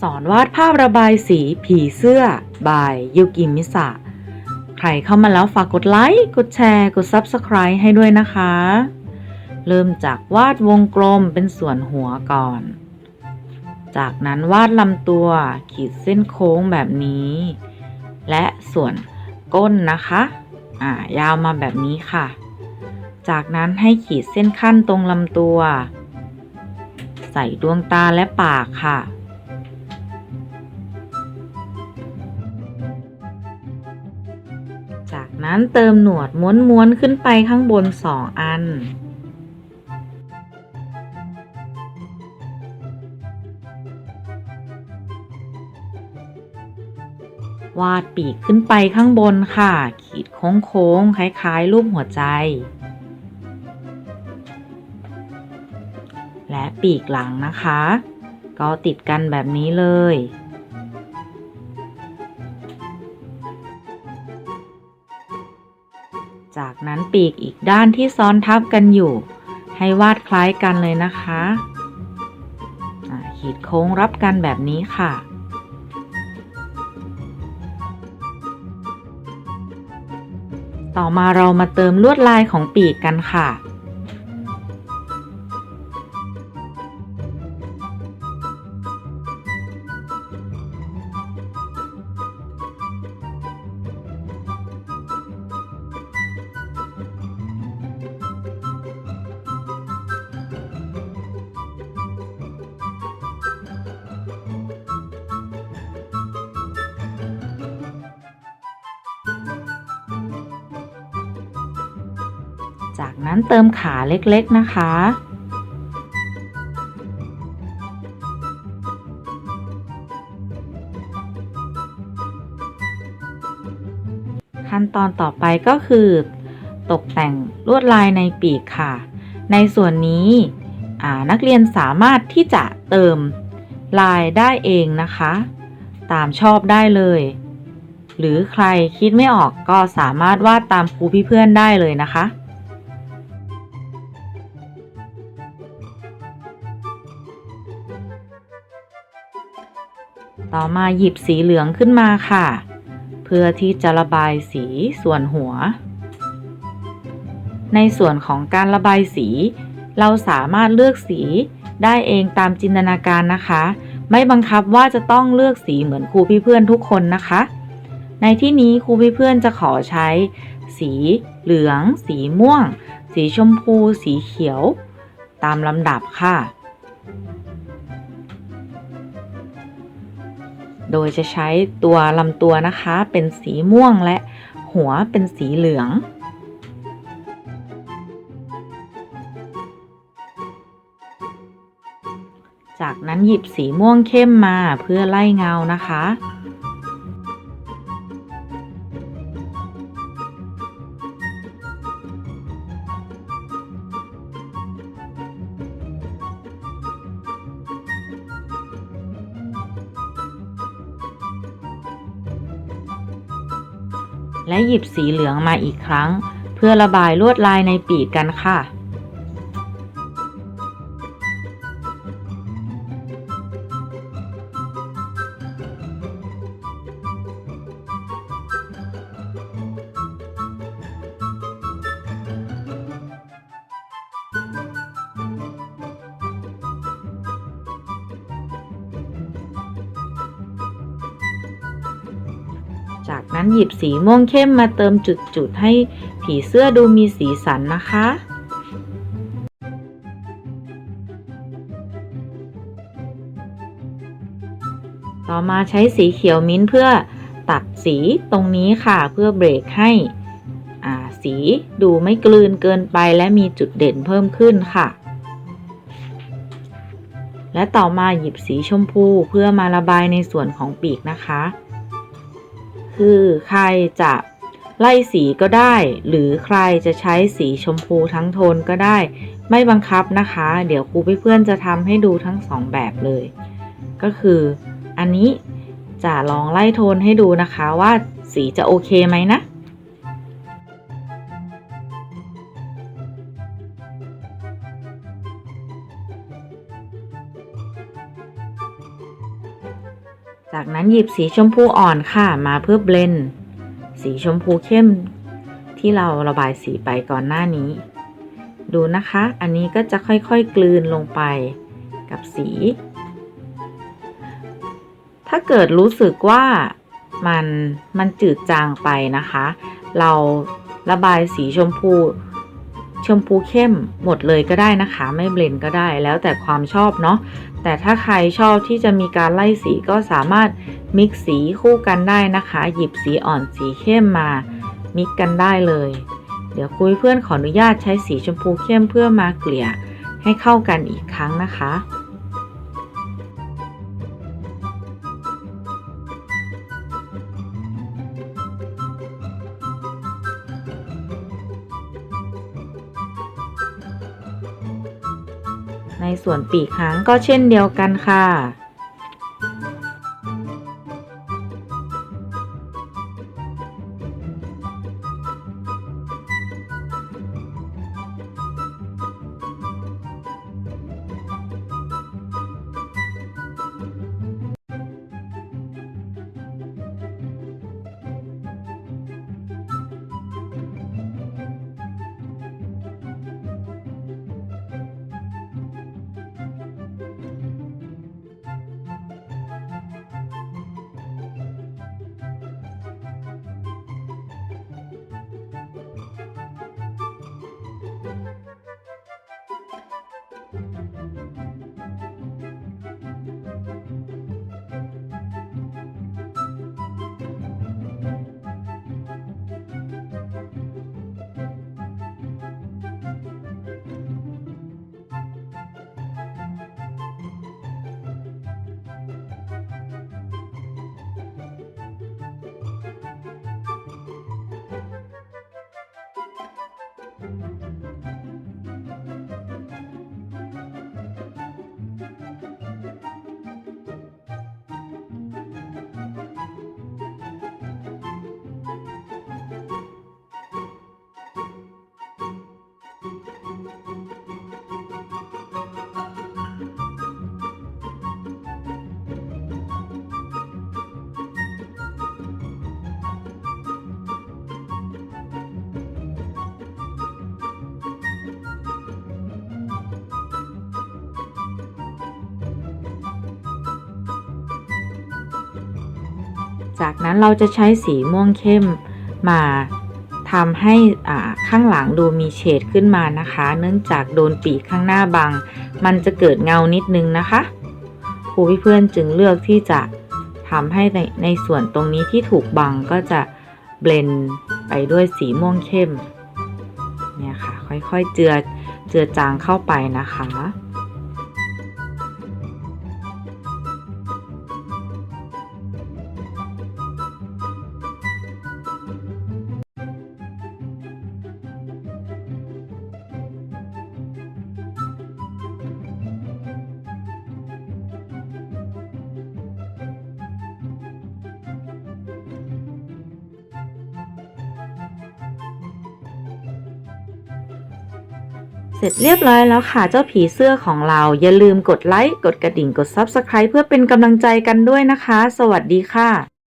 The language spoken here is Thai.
สอนวาดภาพระบายสีผีเสื้อบายยุกิมิสะ ใครเข้ามาแล้วฝากกดไลค์ กดแชร์ กด Subscribe ให้ด้วยนะคะ เริ่มจากวาดวงกลมเป็นส่วนหัวก่อน จากนั้นวาดลำตัวขีดเส้นโค้งแบบนี้ และส่วนก้นนะคะ อ่ายาวมาแบบนี้ค่ะ จากนั้นให้ขีดเส้นขั้นตรงลำตัว ใส่ดวงตาและปากค่ะ นั้นเติมหนวดม้วนๆขึ้นไปข้างบนสองอัน วาดปีกขึ้นไปข้างบนค่ะ ขีดโค้งๆคล้ายๆ รูปหัวใจ และปีกหลังนะคะ ก็ติดกันแบบนี้เลย จากนั้นปีกอีกด้านที่ซ้อนทับกันอยู่ ให้วาดคล้ายกันเลยนะคะขีดโค้งรับกันแบบนี้ค่ะ ต่อมาเรามาเติมลวดลายของปีกกันค่ะ จากนั้นเติมขาเล็กๆนะคะ ขั้นตอนต่อไปก็คือ ตกแต่งลวดลายในปีกค่ะ ในส่วนนี้นักเรียนสามารถที่จะเติมลายได้เองนะคะ ตามชอบได้เลย หรือใครคิดไม่ออกก็สามารถวาดตามครูพี่เพื่อนได้เลยนะคะ ต่อมาหยิบสีเหลืองขึ้นมาค่ะ เพื่อที่จะระบายสีส่วนหัว ในส่วนของการระบายสี เราสามารถเลือกสีได้เองตามจินตนาการนะคะ ไม่บังคับว่าจะต้องเลือกสีเหมือนครูพี่เพื่อนทุกคนนะคะ ในที่นี้ครูพี่เพื่อนจะขอใช้ สีเหลือง สีม่วง สีชมพู สีเขียว ตามลำดับค่ะ โดยจะใช้ตัวลำตัวนะคะ เป็นสีม่วงและหัวเป็นสีเหลือง จากนั้นหยิบสีม่วงเข้มมาเพื่อไล่เงานะคะ และหยิบสีเหลืองมาอีกครั้ง เพื่อระบายลวดลายในปีกกันค่ะ นั้นหยิบสีม่วงเข้มมาเติมจุดๆให้ผีเสื้อดูมีสีสันนะคะต่อมาใช้สีเขียวมิ้นท์เพื่อตัดสีตรงนี้ค่ะเพื่อเบรกให้สีดูไม่กลืนเกินไปและมีจุดเด่นเพิ่มขึ้นค่ะ และต่อมาหยิบสีชมพูเพื่อมาระบายในส่วนของปีกนะคะ คือใครจะไล่สีก็ได้ หรือใครจะใช้สีชมพูทั้งโทนก็ได้ ไม่บังคับนะคะ เดี๋ยวครูเพื่อนจะทำให้ดูทั้งสองแบบเลย ก็คืออันนี้จะลองไล่โทนให้ดูนะคะว่าสีจะโอเคไหมนะ จากนั้นหยิบสีชมพูอ่อนค่ะมาเพื่อเบลนด์สีชมพูเข้มที่เราระบายสีไปก่อนหน้านี้ ดูนะคะ อันนี้ก็จะค่อยๆกลืนลงไปกับสี ถ้าเกิดรู้สึกว่ามันมันจืดจางไปนะคะ เราระบายสีชมพู ชมพูเข้มหมดเลยก็ได้นะคะ ไม่เบลนก็ได้แล้วแต่ความชอบเนาะแต่ถ้าใครชอบที่จะมีการไล่สีก็สามารถมิกสีคู่กันได้นะคะ หยิบสีอ่อนสีเข้มมามิกกันได้เลย เดี๋ยวคุยเพื่อนขออนุญาตใช้สีชมพูเข้มเพื่อมาเกลี่ยให้เข้ากันอีกครั้งนะคะ ในส่วนปีกหางก็เช่นเดียวกันค่ะ จากนั้นเราจะใช้สีม่วงเข้มมาทำให้ข้างหลังดูมีเฉดขึ้นมานะคะ เนื่องจากโดนปีกข้างหน้าบัง มันจะเกิดเงานิดนึงนะคะครูเพื่อนจึงเลือกที่จะทำให้ในในส่วนตรงนี้ที่ถูกบังก็จะเบลนไปด้วยสีม่วงเข้มเนี่ยค่ะ ค่อยๆเจือเจือจางเข้าไปนะคะ เสร็จเรียบร้อยแล้วค่ะเจ้าผีเสื้อของเรา อย่าลืมกดไลค์ กดกระดิ่งกด Subscribe เพื่อเป็นกำลังใจกันด้วยนะคะ สวัสดีค่ะ